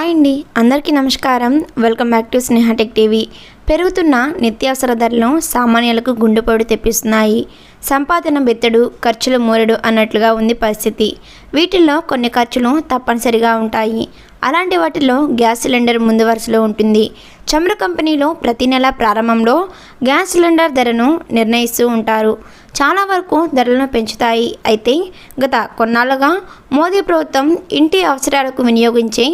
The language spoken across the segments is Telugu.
హాయ్ అండి అందరికీ నమస్కారం. Welcome back to Sneha Tech TV. పెరుగుతున్న నిత్యావసర ధరలు సామాన్యులకు గుండెపోటు తెప్పిస్తున్నాయి. సంపాదన బెత్తడు ఖర్చులు మూరడు అన్నట్లుగా ఉంది పరిస్థితి. వీటిల్లో కొన్ని ఖర్చులు తప్పనిసరిగా ఉంటాయి. అలాంటి వాటిలో గ్యాస్ సిలిండర్ ముందు వరుసలో ఉంటుంది. చమురు కంపెనీలో ప్రతి నెల ప్రారంభంలో గ్యాస్ సిలిండర్ ధరను నిర్ణయిస్తూ ఉంటారు. చాలా వరకు ధరలను పెంచుతాయి. అయితే గత కొన్నాళ్ళుగా మోదీ ప్రభుత్వం ఇంటి అవసరాలకు వినియోగించే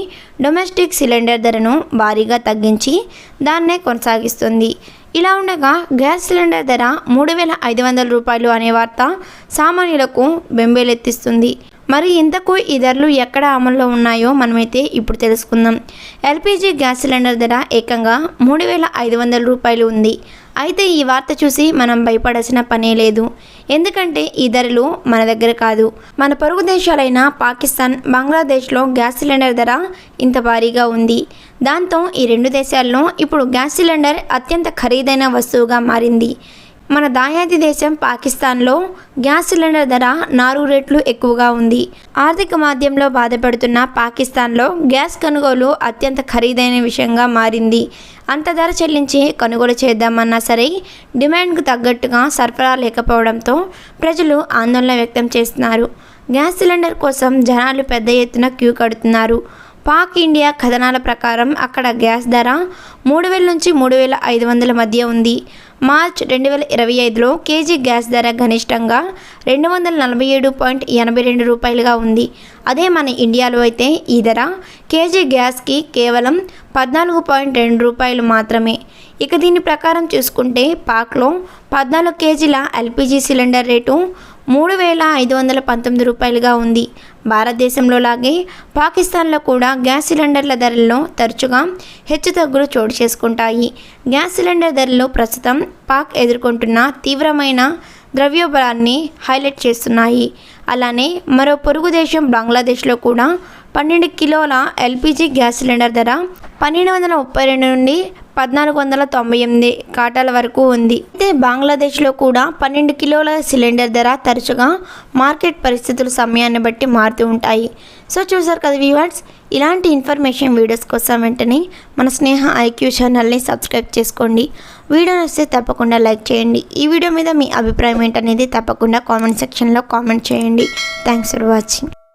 డొమెస్టిక్ సిలిండర్ ధరను భారీగా తగ్గించి దాన్నే కొనసాగిస్తుంది. ఇలా ఉండగా గ్యాస్ సిలిండర్ ధర మూడు వేల ఐదు వందల రూపాయలు అనే వార్త సామాన్యులకు బెంబేలెత్తిస్తుంది. మరి ఇంతకు ఈ ధరలు ఎక్కడ అమల్లో ఉన్నాయో మనమైతే ఇప్పుడు తెలుసుకుందాం. ఎల్పిజి గ్యాస్ సిలిండర్ ధర ఏకంగా మూడు వేల ఐదు వందల రూపాయలు ఉంది. అయితే ఈ వార్త చూసి మనం భయపడాల్సిన పనే లేదు. ఎందుకంటే ఈ ధరలు మన దగ్గర కాదు. మన పొరుగు దేశాలైన పాకిస్తాన్ బంగ్లాదేశ్లో గ్యాస్ సిలిండర్ ధర ఇంత భారీగా ఉంది. దాంతో ఈ రెండు దేశాల్లో ఇప్పుడు గ్యాస్ సిలిండర్ అత్యంత ఖరీదైన వస్తువుగా మారింది. మన దాయాది దేశం పాకిస్తాన్లో గ్యాస్ సిలిండర్ ధర నాలుగు రెట్లు ఎక్కువగా ఉంది. ఆర్థిక మాధ్యంలో బాధపడుతున్న పాకిస్తాన్లో గ్యాస్ కొనుగోలు అత్యంత ఖరీదైన విషయంగా మారింది. అంత ధర చెల్లించి కొనుగోలు చేద్దామన్నా సరే డిమాండ్కు తగ్గట్టుగా సరఫరా లేకపోవడంతో ప్రజలు ఆందోళన వ్యక్తం చేస్తున్నారు. గ్యాస్ సిలిండర్ కోసం జనాలు పెద్ద ఎత్తున క్యూ కడుతున్నారు. పాక్ ఇండియా కథనాల ప్రకారం అక్కడ గ్యాస్ ధర మూడు వేల నుంచి మూడు వేల ఐదు వందల మధ్య ఉంది. మార్చ్ రెండు వేల ఇరవై ఐదులో కేజీ గ్యాస్ ధర గరిష్టంగా రెండు వందల నలభై ఏడు పాయింట్ ఎనభై రెండు రూపాయలుగా ఉంది. అదే మన ఇండియాలో అయితే ఈ ధర కేజీ గ్యాస్కి కేవలం పద్నాలుగు పాయింట్ రెండు రూపాయలు మాత్రమే. ఇక దీని ప్రకారం చూసుకుంటే పాక్లో పద్నాలుగు కేజీల ఎల్పిజి సిలిండర్ రేటు మూడు వేల ఐదు వందల పంతొమ్మిది రూపాయలుగా ఉంది. భారతదేశంలో లాగే పాకిస్తాన్లో కూడా గ్యాస్ సిలిండర్ల ధరల్లో తరచుగా హెచ్చుతగ్గులు చోటు చేసుకుంటాయి. గ్యాస్ సిలిండర్ ధరలు ప్రస్తుతం పాక్ ఎదుర్కొంటున్న తీవ్రమైన ద్రవ్యోబలాన్ని హైలైట్ చేస్తున్నాయి. అలానే మరో పొరుగు దేశం బంగ్లాదేశ్లో కూడా పన్నెండు కిలోల ఎల్పిజి గ్యాస్ సిలిండర్ ధర పన్నెండు వందల ముప్పై రెండు నుండి పద్నాలుగు వందల తొంభై ఎనిమిది కాటాల వరకు ఉంది. అయితే బంగ్లాదేశ్లో కూడా పన్నెండు కిలోల సిలిండర్ ధర తరచుగా మార్కెట్ పరిస్థితుల సమయాన్ని బట్టి మారుతూ ఉంటాయి. సో చూసారు కదా వ్యూవర్స్ ఇలాంటి ఇన్ఫర్మేషన్ వీడియోస్ కోసం వెంటనే మన స్నేహ ఐక్యూ ఛానల్ని సబ్స్క్రైబ్ చేసుకోండి. వీడియో నచ్చితే తప్పకుండా లైక్ చేయండి. ఈ వీడియో మీద మీ అభిప్రాయం ఏంటనేది తప్పకుండా కామెంట్ సెక్షన్లో కామెంట్ చేయండి. Thanks for watching.